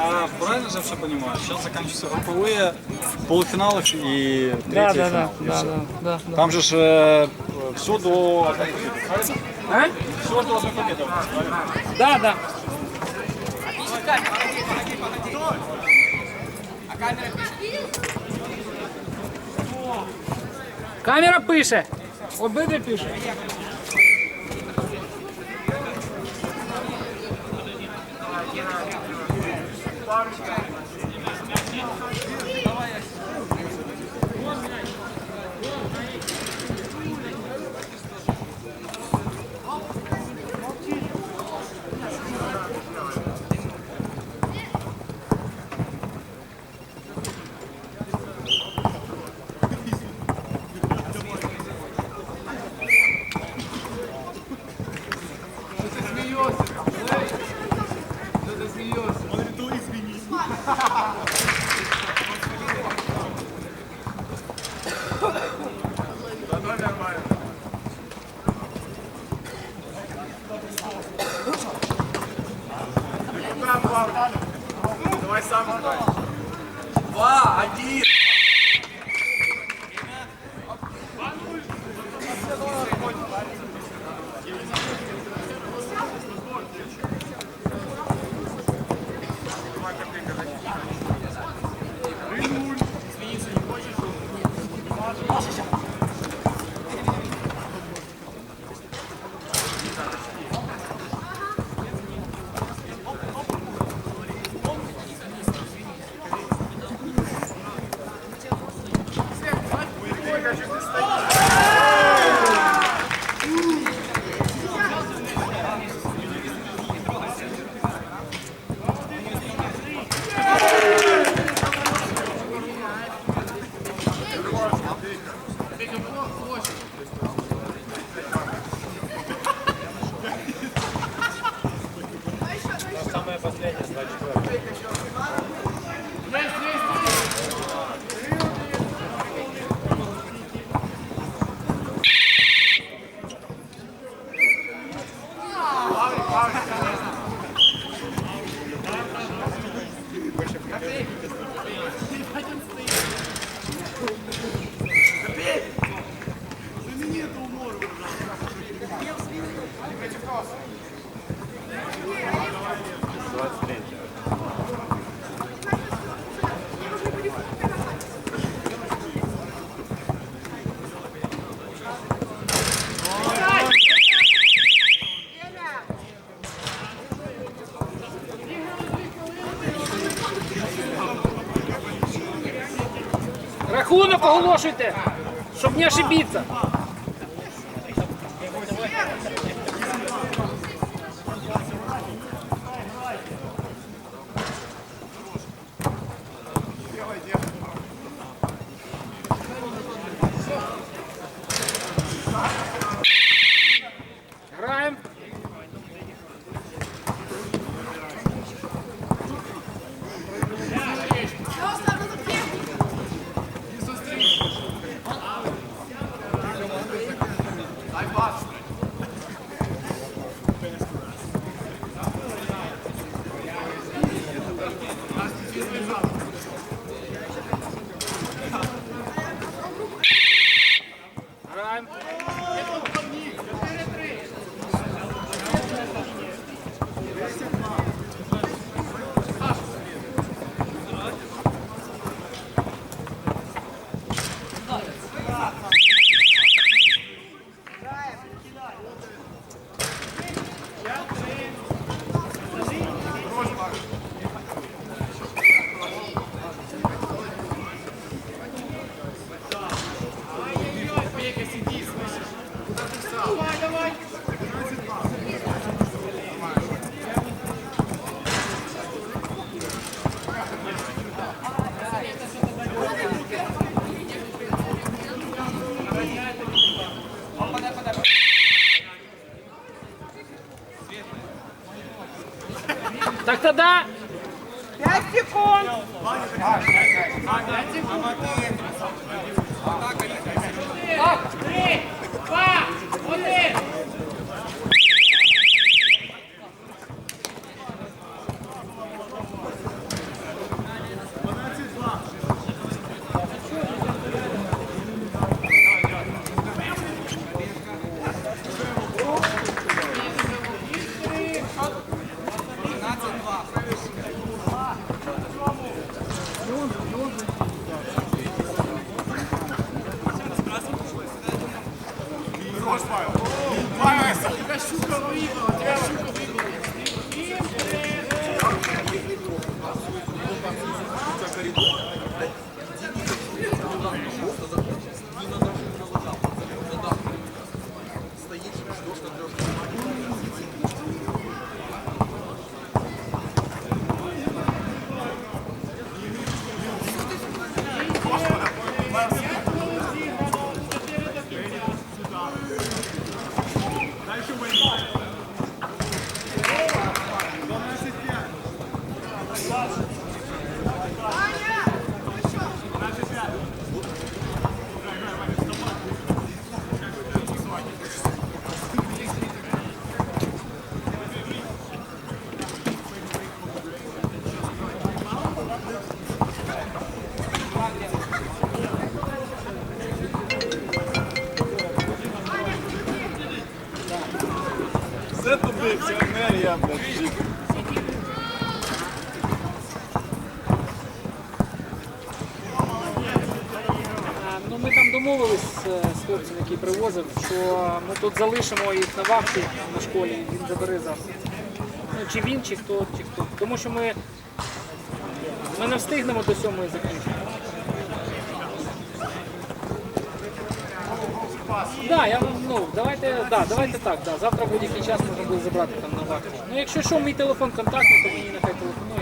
А правильно же все понимаю? Сейчас заканчиваются групповые, полуфиналов и третий Да, да, да, финал. и да, да, да, да. Там же ж э, все до одной победы, правильно? А? Все до одной победы, правильно? Да, да. Камера пише. Обидві пише. Thank you. Merci. Рахунок оголошуйте, щоб не ошибитися. Horsepower. Why am I sucking that shoe cover evil? That shoe cover evil. Е, Ну, ми там домовились е, з хлопцем, який привозив, що ми тут залишимо їх на вахті на школі, він забере завтра. Ну, чи він, чи хто, чи хто. Тому що ми, ми не встигнемо до сьомої закінчити. Да, я ну, давайте, да, давайте так, да. Завтра будь-який час можна буде забрати там на вахті. Ну якщо що, мій телефон контактний, то мені нехай телефонує,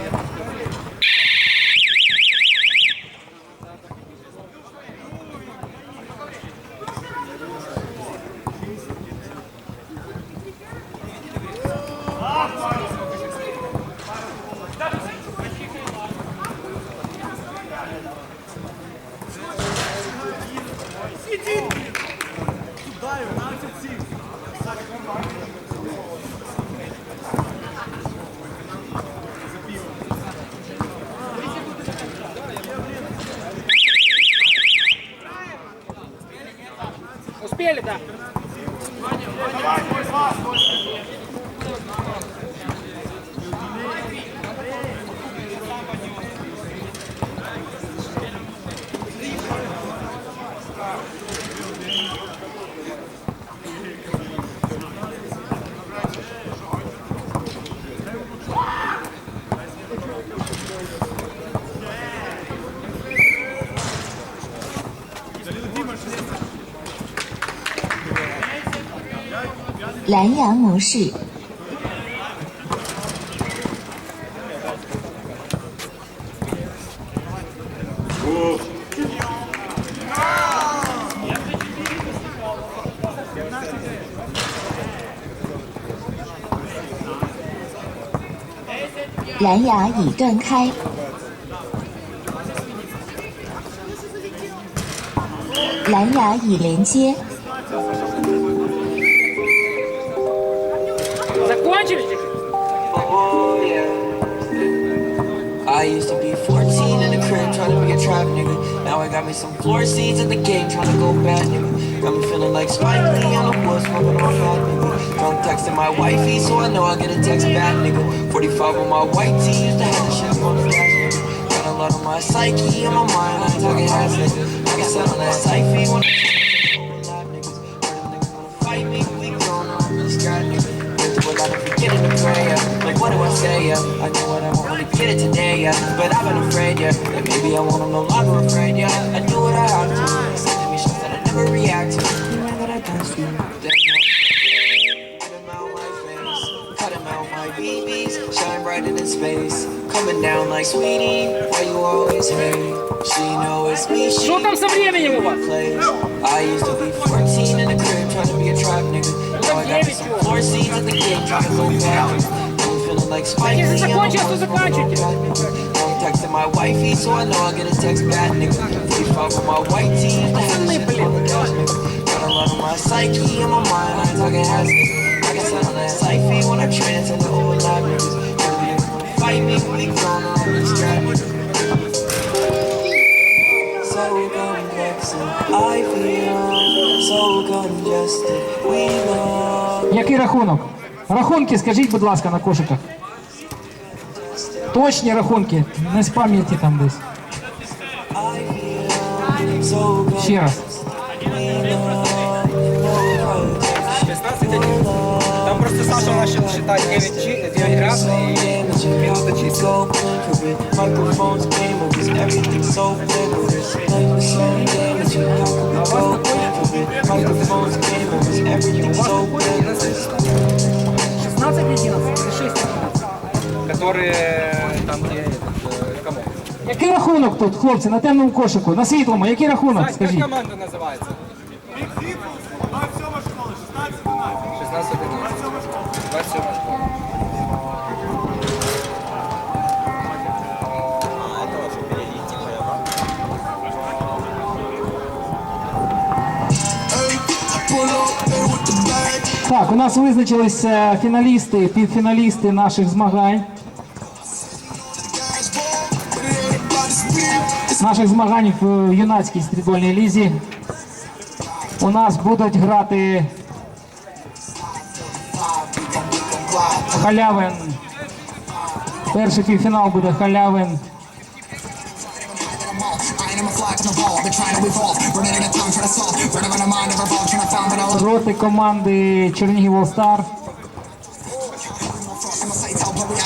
Ohio. 蓝牙模式。蓝牙已断开。蓝牙已连接。Used to be 14 in the crib trying to be a trap nigga. Now I got me some floor seats in the game trying to go bad nigga. Got me feeling like Spike Lee on the woods smoking on fat nigga. Drunk texting my wifey so I know I get a text back nigga. 45 on my white tee used to have the shit on dash nigga. Got a lot on my psyche on my mind I ain't talking ass nigga. I said on that hyphy when say, yeah? I know what I want, wanna get it today, yeah. But I've been afraid, yeah. That maybe I want, I'm no longer afraid, yeah. I do what I have to. They said to me shots that I never react to. You know that I dance to. Damn, Get him out my face, cut him out my BBs, shine brighter than space. Coming down like sweetie, why you always hate? She know it's me, she Що там со временем у вас? plays. I used to be 14 in the crib trying to be a trap nigga. Now I got me some floor seats at the game trying to go back. Если Lee, I'm a закончилось, то boss, заканчивайте. I'm a bad nigga. I'm texting my wifey, so I know I get a text back, nigga. 45 with my white tee, used to have the shit on the dash, nigga. Got a lot on my psyche and my mind, I ain't talking ass, nigga. Like I said on that hyphy when I trans into old live niggas. Heard niggas wanna fight me, we grown up, really scared, nigga. So complex and I feel so congested. We know Який рахунок? А рахунки, скажіть, будь ласка, на кошиках. Точні рахунки, не з пам'яті там десь. Ще раз. Там просто Саша начал считать 9, 9 раз и 15 или 11? Или 6 Которые э, там, где этот. Э, який рахунок тут, хлопці, на темному кошику, на світлому, який рахунок? Как Скажіть. команда называется? Мексику, 27 школа, 16-12. 16-12. 27 школа. Так, у нас визначились е, фіналісти, півфіналісти наших змагань. Наших змагань в юнацькій стрільбольній лізі. У нас будуть грати халявин. Перший півфінал буде халявин. Проти команди Чернігів Star.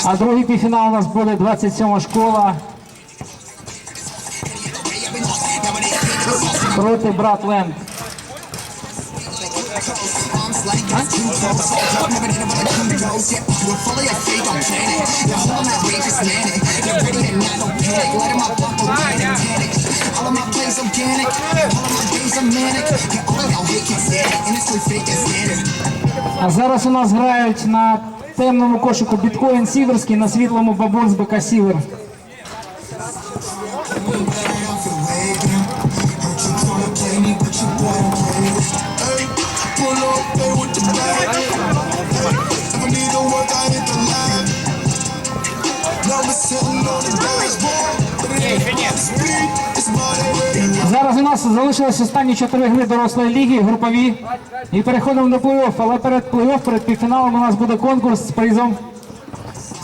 А другий півфінал у нас буде 27 школа. Проти Братленд. А зараз у нас грають на темному кошику біткоін Сіверський, на світлому бабон з БК Сівер. Зараз у нас залишилось останні чотири гри дорослої ліги, групові. І переходимо до плей-офф. Але перед плей-офф, перед півфіналом у нас буде конкурс з призом.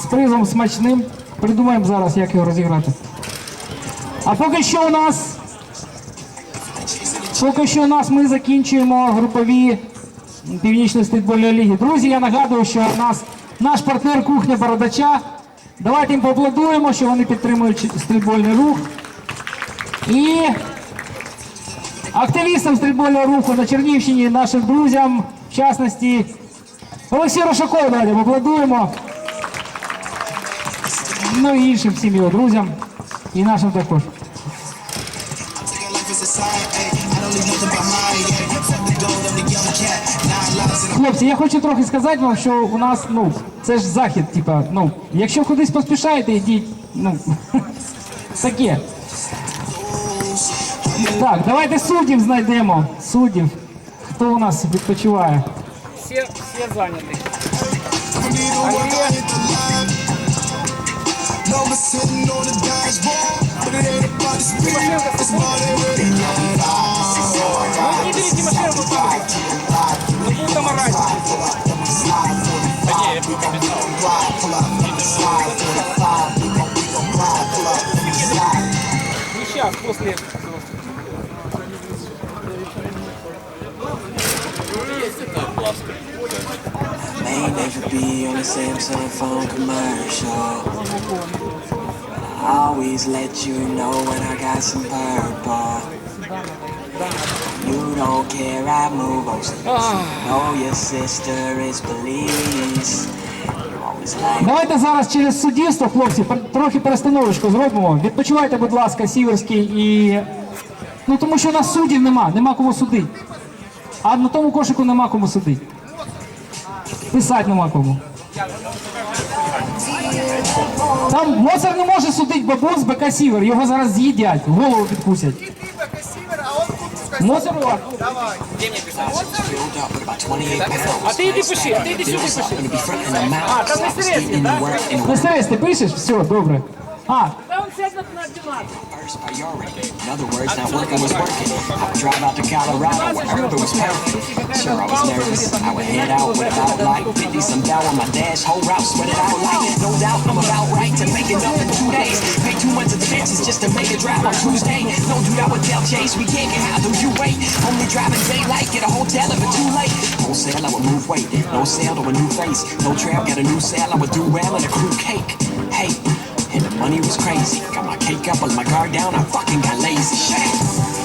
З призом смачним. Придумаємо зараз, як його розіграти. А поки що у нас. Поки що у нас ми закінчуємо групові Північної стрітбольної ліги. Друзі, я нагадую, що у нас наш партнер кухня Бородача. Давайте їм поаплодуємо, що вони підтримують стрітбольний рух. І активістам стрільбольного руху на Чернівщині, нашим друзям, в частності Олексію Рошакову, давайте поаплодуємо. Ну і іншим всім його друзям і нашим також. Хлопці, я хочу трохи сказати вам, що у нас, ну, це ж захід, типа, ну, якщо кудись поспішаєте, йдіть, ну, таке. Так, давайте суддів знайдемо. Суддів. Хто у нас відпочиває? Всі, всі зайняті. Ну, не берите машину, ну будто морать. Ну сейчас, после May never be on the Samsung phone commercial. I always let you know when I got some purple. You don't care, I move on. Know your sister is police. You always like Давайте зараз через суддівство, хлопці, пер- трохи перестановочку зробимо. Відпочивайте, будь ласка, Сіверський і. Ну тому що у нас суддів нема, нема кому судити. А на тому кошику нема кому судити. Писати нема кому. Там Моцар не може судити бабун з БК Сівер, його зараз з'їдять, голову підкусять. Моцар у вас? up with about 28. А ти йди пиши, а ти йди сюди пиши. А, там не серйозні, так? Нестерес, ти пишеш? Все, добре. А, In other words, not working was working. I would drive out to Colorado where Herb was perfect. Sure, I was nervous. I would head out with about like 50 some down on my dash. Whole route sweated out like no doubt I'm about right to make it up in two days. Pay too much expenses just to make a drive on Tuesday. No dude, I would tell Chase we can't get high. Do you wait? Only driving daylight, get a hotel if it's too late. Wholesale, I would move weight. No sale to a new face. No trail, got a new sale. I would do well in a crew cake. Hey. Money was crazy. Got my cake up, but my guard down. I fucking got lazy.